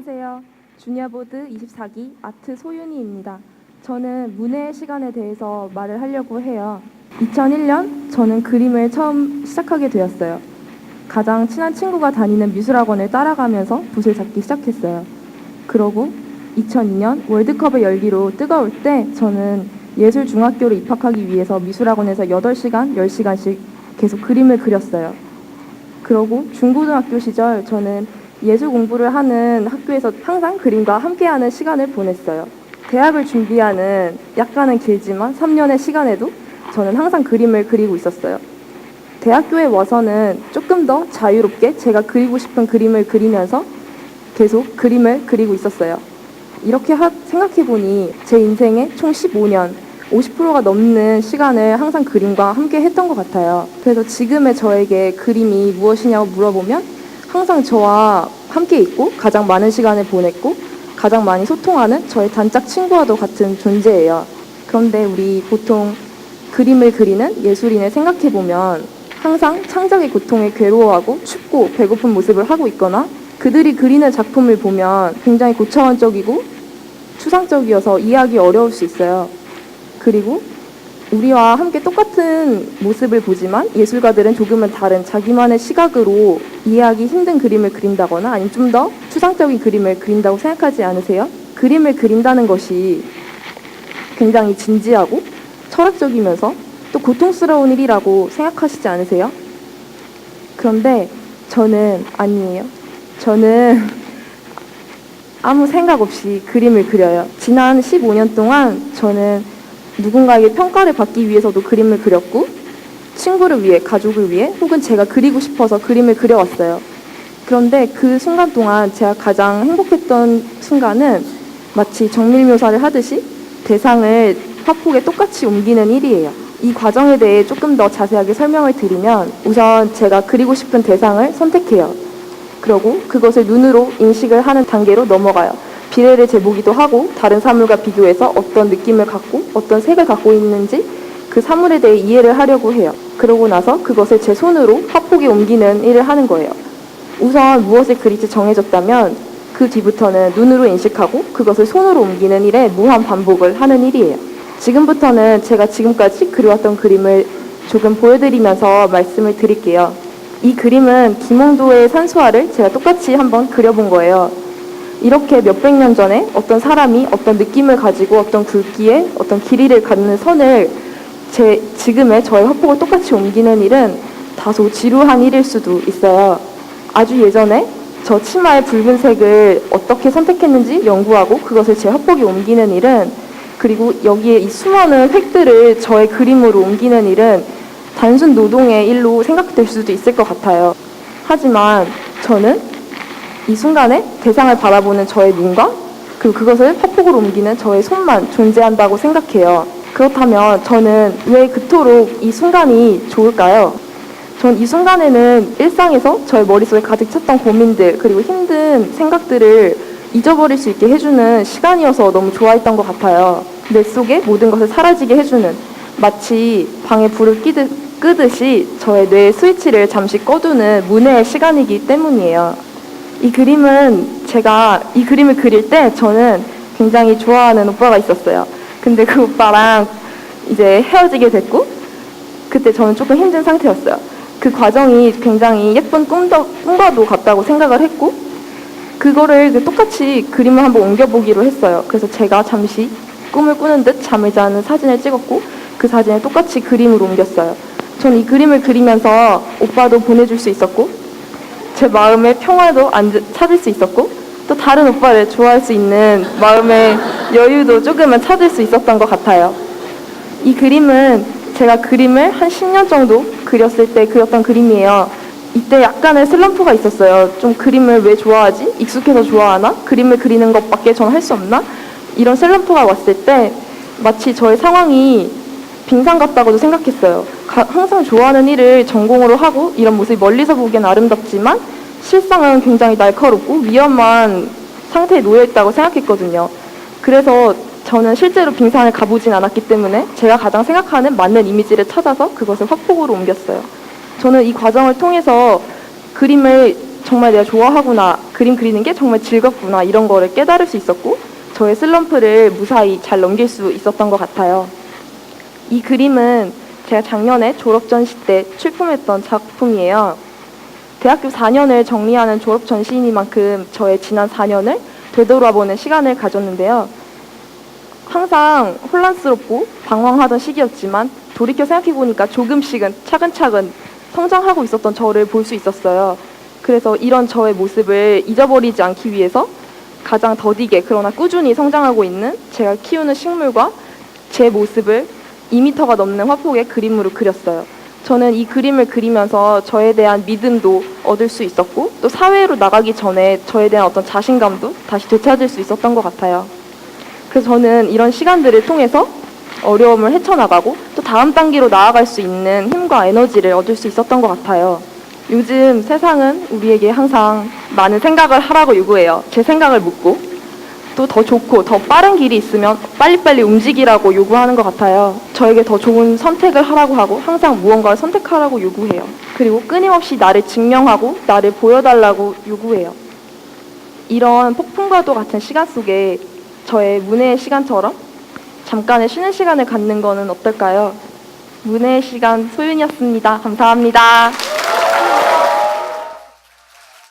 안녕하세요. 주니어보드 24기 아트 소윤이입니다. 저는 문해 시간에 대해서 말을 하려고 해요. 2001년 저는 그림을 처음 시작하게 되었어요. 가장 친한 친구가 다니는 미술학원을 따라가면서 붓을 잡기 시작했어요. 그러고 2002년 월드컵을 열기로 뜨거울 때 저는 예술중학교로 입학하기 위해서 미술학원에서 8시간, 10시간씩 계속 그림을 그렸어요. 그러고 중고등학교 시절 저는 예술 공부를 하는 학교에서 항상 그림과 함께하는 시간을 보냈어요. 대학을 준비하는 약간은 길지만 3년의 시간에도 저는 항상 그림을 그리고 있었어요. 대학교에 와서는 조금 더 자유롭게 제가 그리고 싶은 그림을 그리면서 계속 그림을 그리고 있었어요. 이렇게 생각해 보니 제 인생의 총 15년, 50%가 넘는 시간을 항상 그림과 함께 했던 것 같아요. 그래서 지금의 저에게 그림이 무엇이냐고 물어보면 항상 저와 함께 있고 가장 많은 시간을 보냈고 가장 많이 소통하는 저의 단짝 친구와도 같은 존재예요. 그런데 우리 보통 그림을 그리는 예술인을 생각해 보면 항상 창작의 고통에 괴로워하고 춥고 배고픈 모습을 하고 있거나 그들이 그리는 작품을 보면 굉장히 고차원적이고 추상적이어서 이해하기 어려울 수 있어요. 그리고 우리와 함께 똑같은 모습을 보지만 예술가들은 조금은 다른 자기만의 시각으로 이해하기 힘든 그림을 그린다거나 아니면 좀 더 추상적인 그림을 그린다고 생각하지 않으세요? 그림을 그린다는 것이 굉장히 진지하고 철학적이면서 또 고통스러운 일이라고 생각하시지 않으세요? 그런데 저는 아니에요. 저는 아무 생각 없이 그림을 그려요. 지난 15년 동안 저는 누군가에게 평가를 받기 위해서도 그림을 그렸고 친구를 위해, 가족을 위해 혹은 제가 그리고 싶어서 그림을 그려왔어요. 그런데 그 순간 동안 제가 가장 행복했던 순간은 마치 정밀 묘사를 하듯이 대상을 화폭에 똑같이 옮기는 일이에요. 이 과정에 대해 조금 더 자세하게 설명을 드리면 우선 제가 그리고 싶은 대상을 선택해요. 그리고 그것을 눈으로 인식을 하는 단계로 넘어가요. 비례를 재보기도 하고 다른 사물과 비교해서 어떤 느낌을 갖고 어떤 색을 갖고 있는지 그 사물에 대해 이해를 하려고 해요. 그러고 나서 그것을 제 손으로 화폭에 옮기는 일을 하는 거예요. 우선 무엇을 그릴지 정해졌다면 그 뒤부터는 눈으로 인식하고 그것을 손으로 옮기는 일에 무한 반복을 하는 일이에요. 지금부터는 제가 지금까지 그려왔던 그림을 조금 보여드리면서 말씀을 드릴게요. 이 그림은 김홍도의 산수화를 제가 똑같이 한번 그려본 거예요. 이렇게 몇백 년 전에 어떤 사람이 어떤 느낌을 가지고 어떤 굵기에 어떤 길이를 갖는 선을 제 지금의 저의 화폭을 똑같이 옮기는 일은 다소 지루한 일일 수도 있어요. 아주 예전에 저 치마의 붉은색을 어떻게 선택했는지 연구하고 그것을 제 화폭에 옮기는 일은 그리고 여기에 이 수많은 획들을 저의 그림으로 옮기는 일은 단순 노동의 일로 생각될 수도 있을 것 같아요. 하지만 저는 이 순간에 대상을 바라보는 저의 눈과 그리고 그것을 화폭으로 옮기는 저의 손만 존재한다고 생각해요. 그렇다면 저는 왜 그토록 이 순간이 좋을까요? 전 이 순간에는 일상에서 저의 머릿속에 가득 찼던 고민들 그리고 힘든 생각들을 잊어버릴 수 있게 해주는 시간이어서 너무 좋아했던 것 같아요. 내 속에 모든 것을 사라지게 해주는 마치 방에 불을 끄듯이 저의 뇌의 스위치를 잠시 꺼두는 문해의 시간이기 때문이에요. 이 그림은 제가 이 그림을 그릴 때 저는 굉장히 좋아하는 오빠가 있었어요. 근데 그 오빠랑 이제 헤어지게 됐고 그때 저는 조금 힘든 상태였어요. 그 과정이 굉장히 예쁜 꿈도, 꿈과도 같다고 생각을 했고 그거를 그 똑같이 그림을 한번 옮겨보기로 했어요. 그래서 제가 잠시 꿈을 꾸는 듯 잠을 자는 사진을 찍었고 그 사진을 똑같이 그림으로 옮겼어요. 전 이 그림을 그리면서 오빠도 보내줄 수 있었고 제 마음의 평화도 안- 찾을 수 있었고 또 다른 오빠를 좋아할 수 있는 마음의 여유도 조금은 찾을 수 있었던 것 같아요. 이 그림은 제가 그림을 한 10년 정도 그렸을 때 그렸던 그림이에요. 이때 약간의 슬럼프가 있었어요. 좀 그림을 왜 좋아하지? 익숙해서 좋아하나? 그림을 그리는 것밖에 전 할 수 없나? 이런 슬럼프가 왔을 때 마치 저의 상황이 빙상 같다고도 생각했어요. 가- 항상 좋아하는 일을 전공으로 하고 이런 모습이 멀리서 보기엔 아름답지만 실상은 굉장히 날카롭고 위험한 상태에 놓여 있다고 생각했거든요. 그래서 저는 실제로 빙상을 가보진 않았기 때문에 제가 가장 생각하는 맞는 이미지를 찾아서 그것을 화폭으로 옮겼어요. 저는 이 과정을 통해서 그림을 정말 내가 좋아하구나. 그림 그리는 게 정말 즐겁구나. 이런 거를 깨달을 수 있었고 저의 슬럼프를 무사히 잘 넘길 수 있었던 것 같아요. 이 그림은 제가 작년에 졸업 전시 때 출품했던 작품이에요. 대학교 4년을 정리하는 졸업 전시이니만큼 저의 지난 4년을 되돌아보는 시간을 가졌는데요. 항상 혼란스럽고 방황하던 시기였지만 돌이켜 생각해보니까 조금씩은 차근차근 성장하고 있었던 저를 볼 수 있었어요. 그래서 이런 저의 모습을 잊어버리지 않기 위해서 가장 더디게 그러나 꾸준히 성장하고 있는 제가 키우는 식물과 제 모습을 2미터가 넘는 화폭의 그림으로 그렸어요. 저는 이 그림을 그리면서 저에 대한 믿음도 얻을 수 있었고 또 사회로 나가기 전에 저에 대한 어떤 자신감도 다시 되찾을 수 있었던 것 같아요. 그래서 저는 이런 시간들을 통해서 어려움을 헤쳐나가고 또 다음 단계로 나아갈 수 있는 힘과 에너지를 얻을 수 있었던 것 같아요. 요즘 세상은 우리에게 항상 많은 생각을 하라고 요구해요. 제 생각을 묻고 또더 좋고 더 빠른 길이 있으면 빨리빨리 움직이라고 요구하는 것 같아요. 저에게 더 좋은 선택을 하라고 하고 항상 무언가를 선택하라고 요구해요. 그리고 끊임없이 나를 증명하고 나를 보여달라고 요구해요. 이런 폭풍과도 같은 시간 속에 저의 문해의 시간처럼 잠깐의 쉬는 시간을 갖는 거는 어떨까요? 문해의 시간 소윤이었습니다. 감사합니다.